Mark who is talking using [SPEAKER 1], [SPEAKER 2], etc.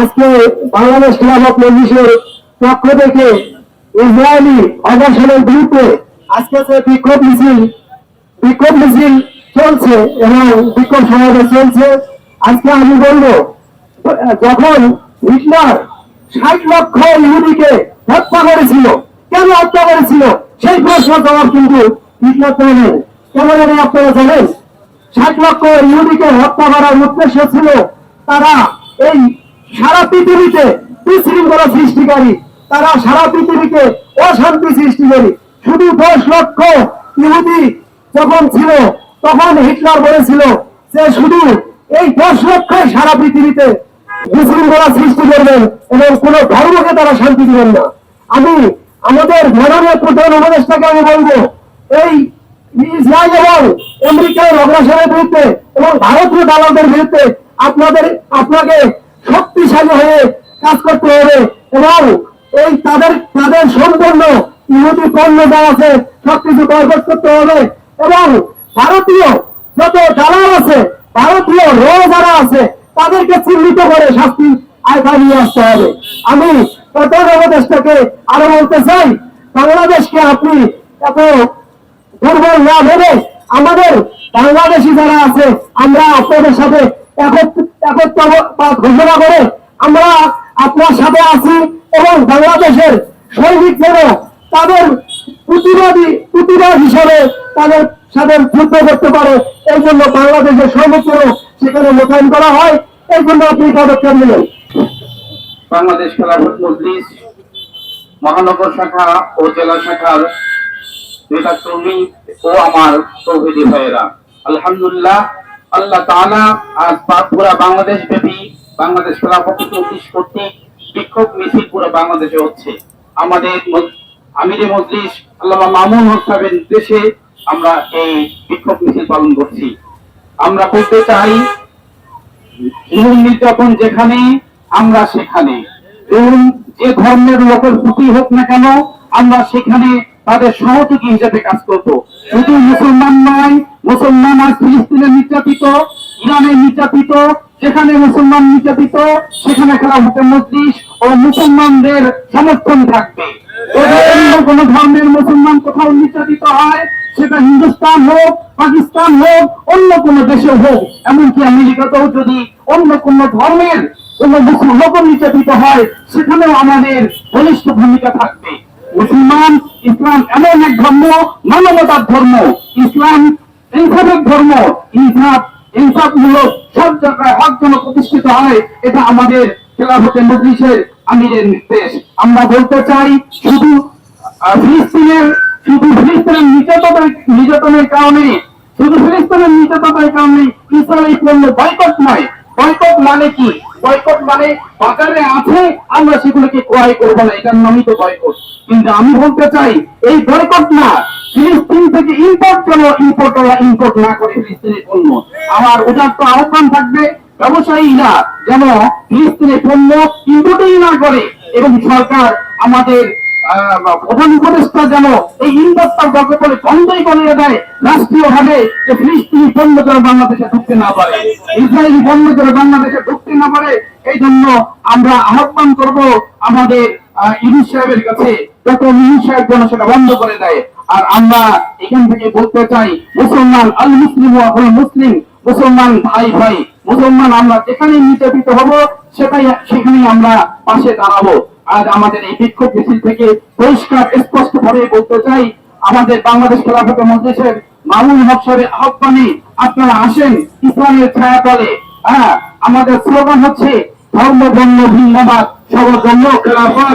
[SPEAKER 1] আজকে বাংলাদেশ খেলাফত মজলিসের পক্ষ থেকে ইসরায়েলি অবসরের বিরুদ্ধে আজকে যে বিক্ষোভ মিছিল বিক্ষোভ মিছিল চলছে এবং বিক্ষোভ সমাবেশ চলছে। আজকে আমি বলব, যখন হিটলার ষাট লক্ষ ইহুদিকে হত্যা করেছিল, কেন হত্যা করেছিল? সেই প্রশ্ন জবাব কিন্তু হিটলার দেয়নি কেন জানি আপনারা জানেন, ষাট লক্ষ ইহুদিকে হত্যা করার উদ্দেশ্য ছিল তারা এই সারা পৃথিবীতে বিশৃঙ্খলা সৃষ্টিকারী, তারা সারা পৃথিবীতে অশান্তি সৃষ্টিকারী শুধু দশ লক্ষ ইহুদি যখন ছিল, তখন হিটলার বলেছিল যে শুধু এই দশ লক্ষই সারা পৃথিবীতে বিশৃঙ্খলা সৃষ্টি করবেন এবং কোন ধর্মকে তারা শান্তি দিবেন না। আমি আমাদের মাননীয় প্রধান উপদেষ্টাকে আমি বলব, এই ইসরায়েল এবং আমেরিকার অগ্রসরের বিরুদ্ধে এবং ভারতীয় দালালদের বিরুদ্ধে আপনাদের, আপনাকে শক্তিশালী হয়ে কাজ করতে হবে এবং এই তাদের তাদের সম্পূর্ণ ইহুদি পণ্য যা আছে সবকিছু বয়কট করতে হবে এবং ভারতীয় যত দালাল আছে, ভারতীয় র যারা আছে, তাদেরকে চিহ্নিত করে শাস্তি আয়তায় নিয়ে আসতে হবে। আমি প্রধান উপদেষ্টাকে আরও বলতে চাই, বাংলাদেশকে আপনি এত দুর্বল না ভেবে আমাদের বাংলাদেশি যারা আছে, আমরা আপনাদের সাথে একত্র- ঘোষণা করে আমরা আপনার সাথে আছি এবং বাংলাদেশের সৈনিক যেন তাদের প্রতিবাদী, প্রতিবাদ হিসাবে তাদের সাথে যুদ্ধ করতে পারে। এই জন্য বাংলাদেশের সৈনিক সেখানে মোতায়েন করা হয়। এই জন্য আপনি পদক্ষেপ নিলেন।
[SPEAKER 2] বাংলাদেশ খেলাফত মজলিস, মহানগর শাখা ও জেলা শাখার নেতা কর্মী ও আমার তৌহিদি ভাইয়েরা, আলহামদুলিল্লাহ, আল্লাহ তাআলা আজ পুরা বাংলাদেশ ব্যাপী বাংলাদেশ খেলাফত মজলিস কর্তৃক বিক্ষোভ মিছিল পুরো বাংলাদেশে হচ্ছে। আমাদের আমিরে মজলিস আল্লাহ মামুন হক সাহেবের নির্দেশে আমরা এই বিক্ষোভ মিছিল পালন করছি। আমরা বলতে চাই, জুলুম নির্যাতন যেখানে, আমরা সেখানে। জুলুম যে ধর্মের লোকের প্রতি হোক না কেন, আমরা সেখানে তাদের সহযোগী হিসেবে কাজ করব। শুধু মুসলমান নয়, মুসলমান আর ফিলিস্তিনের নির্যাতিত, ইরানের নির্যাতিত যেখানে মুসলমান নির্যাতিত, সেখানে খেলা হতে মজলিস ও মুসলমানদের সমর্থন থাকবে। অন্য কোন ধর্মের মুসলমান কোথাও নির্যাতিত হয়, সেটা হিন্দুস্তান হোক, পাকিস্তান হোক, অন্য কোন দেশে হোক। এমনকি আমেরিকাতেও যদি অন্য কোন ধর্মের কোন লোক নির্যাতিত হয়, সেখানেও আমাদের বলিষ্ঠ ভূমিকা থাকবে। মুসলমান, ইসলাম এমন এক ধর্ম, মানবতার ধর্ম। ইসলাম ইনসাফের ধর্ম, ইনসাফ ইনসাফমূলক সব জায়গায় হক যেন প্রতিষ্ঠিত হয়, এটা আমাদের খেলাফতে মজলিসের আমিরের নির্দেশ। আমরা বলতে চাই, শুধু ফিলিস্তিনের শুধু ফিলিস্তিনের নির্যাতনের নির্যাতনের কারণে শুধু ফিলিস্তিনের নির্যাতনের কারণে ইসরায়েল পণ্য বয়কট নয়। বয়কট মানে কি? বয়কট মানে বাজারে আছে, আমরা সেগুলোকে ক্রয় করব না এটার নামই তো বয়কট। কিন্তু আমি বলতে চাই, এই বয়কট না ফিলিস্তিন থেকে ইম্পোর্ট কেন ইম্পোর্ট ইম্পোর্ট না করে ফিলিস্তিনের পণ্য। আমার ওটার তো আহ্বান থাকবে। ব্যবসায়ীরা যেন ফিলিস্তিনের পণ্য ইম্পোর্টই না করে এবং সরকার আমাদের প্রধান উপদেষ্টা যেন এই ইন্ডাস্ট্রিয়াল গল্পগুলো বন্ধই করে দেয় রাষ্ট্রীয় ভাবে যে ফিলিস্তিনি পণ্য যেন বাংলাদেশে ঢুকতে না পারে। ইসরায়েলি পণ্য যেন বাংলাদেশে ঢুকতে না পারে এই জন্য আমরা আহ্বান করব আমাদের সাহেবের কাছে সাহেব যেন সেটা বন্ধ করে দেয়। আর আমরা এখান থেকে বলতে চাই, মুসলমান আল মুসলিম হল মুসলিম, মুসলমান ভাই ভাই, মুসলমান আমরা যেখানে নির্যাতিত হব, সেটাই সেখানেই আমরা পাশে দাঁড়াবো। আজ আমাদের এই বিক্ষোভ মিছিল থেকে পরিষ্কার স্পষ্ট ভাবে বলতে চাই, আমাদের বাংলাদেশ খেলাফত মজলিসের মামুন হক সাহেবের আহ্বানে আপনারা আসেন, ইসলামের ছায়া তলে হ্যাঁ আমাদের স্লোগান হচ্ছে, ধর্ম বর্ণ ভিন্নবাদ সবার জন্য খেলাফত।